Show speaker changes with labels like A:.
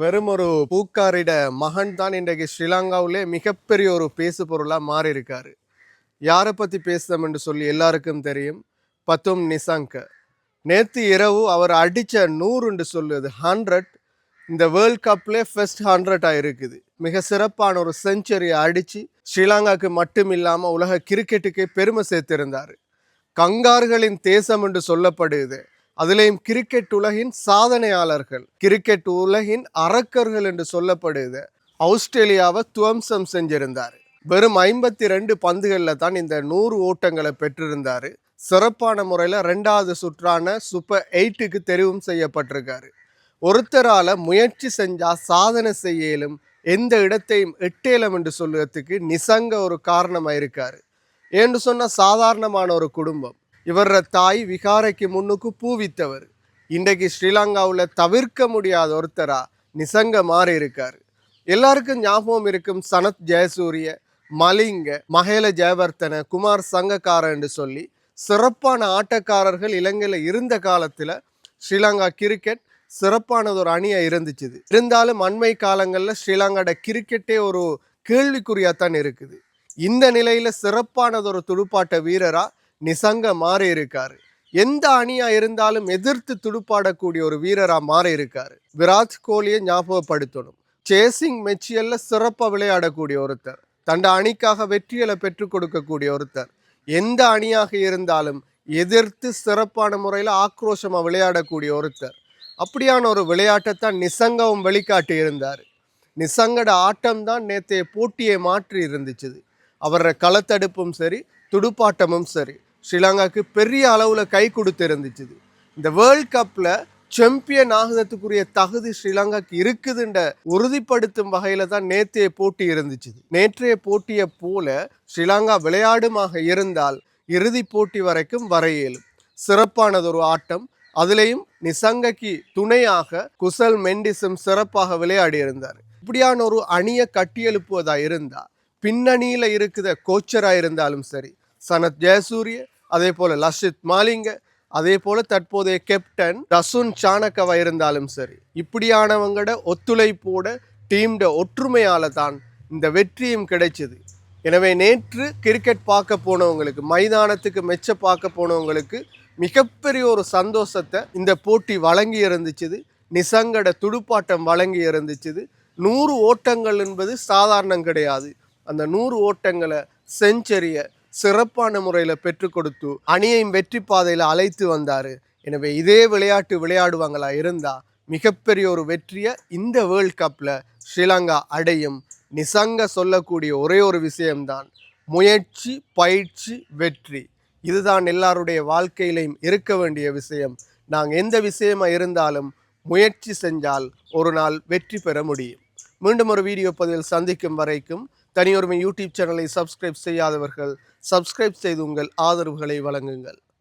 A: வெறும் ஒரு பூக்காரிட மகன் தான் இன்றைக்கு ஸ்ரீலங்காவிலே மிகப்பெரிய ஒரு பேசு பொருளாக மாறியிருக்காரு. யாரை பற்றி பேசுதம் என்று சொல்லி எல்லாருக்கும் தெரியும். பத்தும் நிசங்க நேற்று இரவு அவர் அடித்த நூறுன்னு சொல்லுது ஹண்ட்ரட் இந்த வேர்ல்ட் கப்லே ஃபர்ஸ்ட் ஹண்ட்ரடாக இருக்குது மிக சிறப்பான ஒரு செஞ்சுரியை அடித்து ஸ்ரீலங்காவுக்கு மட்டும் இல்லாமல் உலக கிரிக்கெட்டுக்கே பெருமை சேர்த்திருந்தார். கங்கார்களின் தேசம் என்று சொல்லப்படுது. அதுலேயும் கிரிக்கெட் உலகின் சாதனையாளர்கள். கிரிக்கெட் உலகின் அரக்கர்கள் என்று சொல்லப்படுது. ஆஸ்திரேலியாவை துவம்சம் செஞ்சிருந்தார். வெறும் ஐம்பத்தி ரெண்டு பந்துகளில் தான் இந்த நூறு ஓட்டங்களை பெற்றிருந்தார். சிறப்பான முறையில் ரெண்டாவது சுற்றான சூப்பர் எயிட்டுக்கு தெரிவும் செய்யப்பட்டிருக்காரு. ஒருத்தரால் முயற்சி செஞ்சால் சாதனை செய்யலும் எந்த இடத்தையும் எட்டேலம் என்று சொல்லுறதுக்கு நிசங்க ஒரு காரணமாக இருக்கார் ஏன்னு சொன்ன சாதாரணமான ஒரு குடும்பம். இவர தாய் விகாரைக்கு முன்னுக்கு பூவித்தவர் இன்றைக்கு ஸ்ரீலங்காவில் தவிர்க்க முடியாத ஒருத்தரா நிசங்க மாறி இருக்கார். எல்லாருக்கும் ஞாபகம் இருக்கும் சனத் ஜெயசூரிய மலிங்க மகேல ஜெயவர்த்தன குமார் சங்கக்கார என்று சொல்லி சிறப்பான ஆட்டக்காரர்கள் இலங்கையில் இருந்த காலத்தில் ஸ்ரீலங்கா கிரிக்கெட் சிறப்பானது ஒரு அணியாக இருந்துச்சு இருந்தாலும் அண்மை காலங்களில் ஸ்ரீலங்காட கிரிக்கெட்டே ஒரு கேள்விக்குறியாக தான் இருக்குது. இந்த நிலையில் சிறப்பானது ஒரு துடுப்பாட்ட வீரராக நிசங்க மாறி இருக்காரு எந்த அணியா இருந்தாலும் எதிர்த்து துடுப்பாடக்கூடிய ஒரு வீரரா மாறி இருக்காரு விராட் கோலியை ஞாபகப்படுத்தணும். சேசிங் மெச்சியல்ல சிறப்பாக விளையாடக்கூடிய ஒருத்தர். தண்ட அணிக்காக வெற்றிகளை பெற்றுக் கொடுக்கக்கூடிய ஒருத்தர். எந்த அணியாக இருந்தாலும் எதிர்த்து சிறப்பான முறையில் ஆக்ரோஷமாக விளையாடக்கூடிய ஒருத்தர். அப்படியான ஒரு விளையாட்டை தான் நிசங்கவும் வெளிக்காட்டி இருந்தார். நிசங்கட ஆட்டம் தான் நேற்றைய போட்டியை மாற்றி இருந்துச்சு. அவரோட களத்தடுப்பும் சரி துடுப்பாட்டமும் சரி. ஸ்ரீலங்காவுக்கு பெரிய அளவில் கை கொடுத்து இருந்துச்சு இந்த வேர்ல்ட் கப்பில் சாம்பியன் ஆகுதத்துக்குரிய தகுதி ஸ்ரீலங்காக்கு இருக்குதுன்ற உறுதிப்படுத்தும் வகையில தான் நேற்றைய போட்டி இருந்துச்சு நேற்றைய போட்டியை போல ஸ்ரீலங்கா விளையாடுமாக இருந்தால் இறுதி போட்டி வரைக்கும் வர இயலும். சிறப்பானதொரு ஆட்டம். அதுலேயும் நிசங்கக்கு துணையாக குசல் மெண்டிசம் சிறப்பாக விளையாடி இருந்தார். இப்படியான ஒரு அணியை கட்டியெழுப்புவதா இருந்தால் பின்னணியில் இருக்கிற கோச்சராக இருந்தாலும் சரி சனத் ஜெயசூரிய அதே போல் லஷித் மாலிங்க அதே போல் தற்போதைய கேப்டன் ரசுன் சாணக்கவா இருந்தாலும் சரி இப்படியானவங்களோட ஒத்துழைப்போட டீம்ட ஒற்றுமையால் தான் இந்த வெற்றியும் கிடைச்சது. எனவே நேற்று கிரிக்கெட் பார்க்க போனவங்களுக்கு மைதானத்துக்கு மெச்ச பார்க்க போனவங்களுக்கு மிகப்பெரிய ஒரு சந்தோஷத்தை இந்த போட்டி வழங்கி இருந்துச்சுது. நிசங்கட துடுப்பாட்டம் வழங்கி இருந்துச்சுது. நூறு ஓட்டங்கள் என்பது சாதாரணம் கிடையாது. அந்த நூறு ஓட்டங்களை செஞ்சரிய சிறப்பான முறையில் பெற்றுக் கொடுத்து அணியையும் வெற்றி பாதையில் அழைத்து வந்தார். எனவே இதே விளையாட்டு விளையாடுவாங்களா இருந்தால் மிகப்பெரிய ஒரு வெற்றியை இந்த வேர்ல்ட் கப்பில் ஸ்ரீலங்கா அடையும். நிசங்க சொல்லக்கூடிய ஒரே ஒரு விஷயம்தான். முயற்சி பயிற்சி வெற்றி. இதுதான் எல்லாருடைய வாழ்க்கையிலையும் இருக்க வேண்டிய விஷயம். நாங்கள் எந்த விஷயமாக இருந்தாலும் முயற்சி செஞ்சால் ஒரு நாள் வெற்றி பெற முடியும். மீண்டும் ஒரு வீடியோ பதிவில் சந்திக்கும் வரைக்கும் தனியொருமை யூடியூப் சேனலை சப்ஸ்கிரைப் செய்யாதவர்கள் சப்ஸ்கிரைப் செய்து உங்கள் ஆதரவுகளை வழங்குங்கள்.